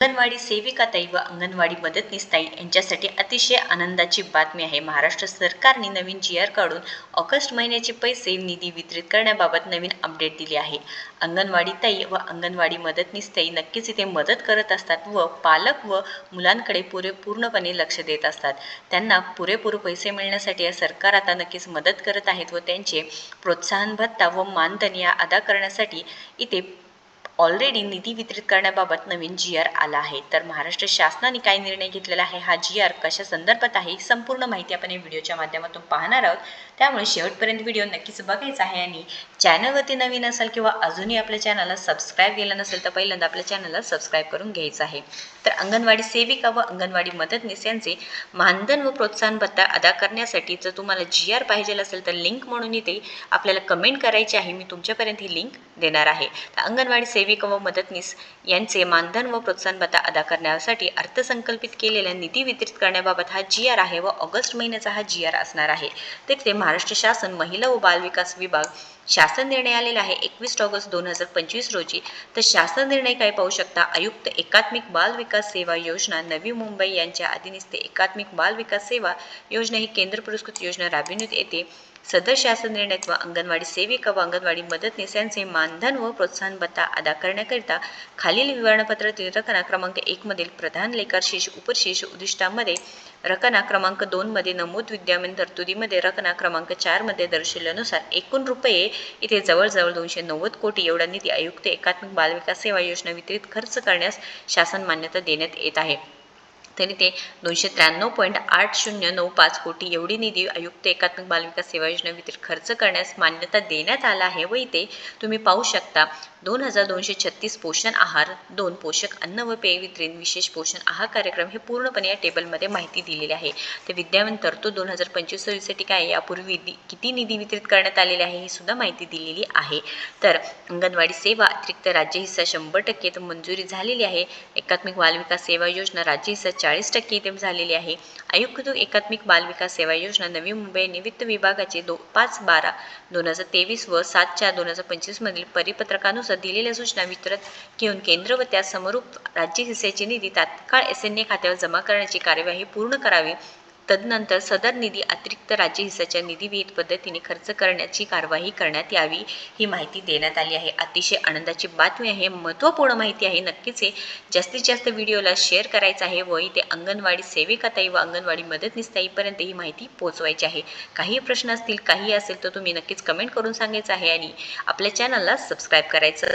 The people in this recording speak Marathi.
अंगणवाडी सेविकाताई व अंगणवाडी मदतनीसताई यांच्यासाठी अतिशय आनंदाची बातमी आहे. महाराष्ट्र सरकारने नवीन जी आर काढून ऑगस्ट महिन्याचे पैसे निधी वितरित करण्याबाबत नवीन अपडेट दिले आहे. अंगणवाडी ताई व अंगणवाडी मदतनीसताई नक्कीच इथे मदत करत असतात व पालक व मुलांकडे पुरे पूर्णपणे लक्ष देत असतात. त्यांना पुरेपूर पैसे मिळण्यासाठी या सरकार आता नक्कीच मदत करत आहेत व त्यांचे प्रोत्साहन भत्ता व मानधन या अदा करण्यासाठी इथे ऑलरेडी निधी वितरित करण्याबाबत नवीन जी आर आला आहे. तर महाराष्ट्र शासनाने काय निर्णय घेतलेला आहे? हा जी आर कशा संदर्भात आहे? ही संपूर्ण माहिती आपण या व्हिडिओच्या माध्यमातून पाहणार आहोत. त्यामुळे शेवटपर्यंत व्हिडिओ नक्कीच बघायचा आहे आणि चॅनलवरती नवीन असेल किंवा अजूनही आपल्या चॅनलला सबस्क्राईब केलं नसेल तर पहिल्यांदा आपल्या चॅनलला सबस्क्राईब करून घ्यायचं आहे. अंगणवाडी सेविका व अंगणवाडी मदतनीस यांचे मानधन व प्रोत्साहन भत्ता अदा करण्यासाठी जर तुम्हाला जी आर पाहिजे असेल तर लिंक म्हणून इथे आपल्याला कमेंट करायची आहे. मी तुमच्यापर्यंत ही लिंक देणार आहे. तर अंगणवाडी सेविका व मदतनीस यांचे मानधन व प्रोत्साहन भत्ता अदा करण्यासाठी अर्थसंकल्पित केलेल्या निधी वितरित करण्याबाबत हा जी आर आहे व ऑगस्ट महिन्याचा हा जी आर असणार आहे. तिथे महाराष्ट्र शासन महिला व बालविकास विभाग शासन निर्णय आलेला आहे. एकवीस ऑगस्ट दोन हजार पंचवीस रोजी. तर शासन निर्णय काय पाहू शकता? आयुक्त एकात्मिक बाल विकास सेवा योजना नवी मुंबई यांच्या अधीनस्थ एकात्मिक बाल विकास सेवा योजना ही केंद्र पुरस्कृत योजना राबविण्यात येते. सदर शासन निर्णयात व अंगणवाडी सेविका व अंगणवाडी मदतनीस यांचे मानधन व प्रोत्साहन भत्ता अदा करण्याकरिता खालील विवरणपत्रातील रकना क्रमांक एकमधील प्रधान लेखाशीष उपशीष उद्दिष्टामध्ये रकना क्रमांक दोनमध्ये नमूद विद्यमान तरतुदीमध्ये रकना क्रमांक चारमध्ये दर्शविल्यानुसार दर्शवल्यानुसार एकूण रुपये इथे जवळजवळ दोनशे नव्वद कोटी एवढा निधी आयुक्त एकात्मिक बालविकास सेवा योजना वितरित खर्च करण्यास शासन मान्यता देण्यात येत आहे. तरी ते दोनशे त्र्याण्णव पॉईंट आठ शून्य नऊ पाच कोटी एवढी निधी आयुक्त एकात्मिक बालविकास सेवा योजना वितरित खर्च करण्यास मान्यता देण्यात आला आहे व इथे तुम्ही पाहू शकता दोन हजार दोनशे छत्तीस पोषण आहार दोन पोषक अन्न व पेय वितरण विशेष पोषण आहार कार्यक्रम हे पूर्णपणे या टेबलमध्ये माहिती दिलेली आहे. तर विद्यमान तरतूद दोन हजार पंचवीस सव्वीससाठी काय यापूर्वी किती निधी वितरित करण्यात आलेले आहे ही सुद्धा माहिती दिलेली आहे. तर अंगणवाडी सेवा अतिरिक्त राज्य हिस्सा शंभर टक्के तर मंजुरी झालेली आहे. एकात्मिक बालविकास सेवा योजना राज्य हिस्सा चाळीस टक्के इथे झालेली आहे. आयुक्त एकात्मिक बालविकास सेवा योजना नवी मुंबई निवित्त विभागाचे दो पाच बारा दोन हजार तेवीस व सात चार दोन हजार पंचवीसमधील परिपत्रकानुसार दिलेल्या सूचना वितरत घेऊन केंद्र व त्या समरूप राज्य हिस्स्याची निधी तात्काळ एस एन ए खात्यावर जमा करण्याची कार्यवाही पूर्ण करावी तदनंतर सदर निधी अतिरिक्त राज्य हिस्साच्या निधीविहित पद्धतीने खर्च करण्याची कारवाई करण्यात यावी ही माहिती देण्यात आली आहे. अतिशय आनंदाची बातमी आहे. महत्त्वपूर्ण माहिती आहे. नक्कीच हे जास्तीत जास्त व्हिडिओला शेअर करायचा आहे व इथे अंगणवाडी सेविकाताई व अंगणवाडी मदतनीसताईपर्यंत ही माहिती पोहोचवायची आहे. काही प्रश्न असतील काही असेल तर तुम्ही नक्कीच कमेंट करून सांगायचं आहे आणि आपल्या चॅनलला सबस्क्राईब करायचं